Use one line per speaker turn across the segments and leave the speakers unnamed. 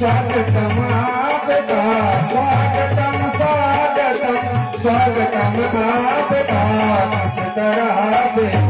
स्वागतम आपका स्वागतम स्वागतम स्वागतम आपका किस तरह से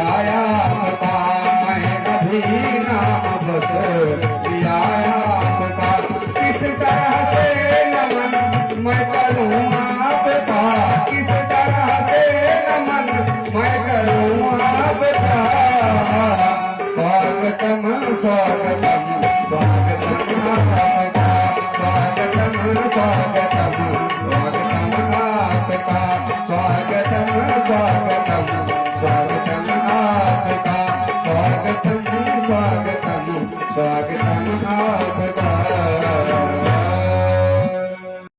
आया था मैं कभी ना बस दिया। Saga.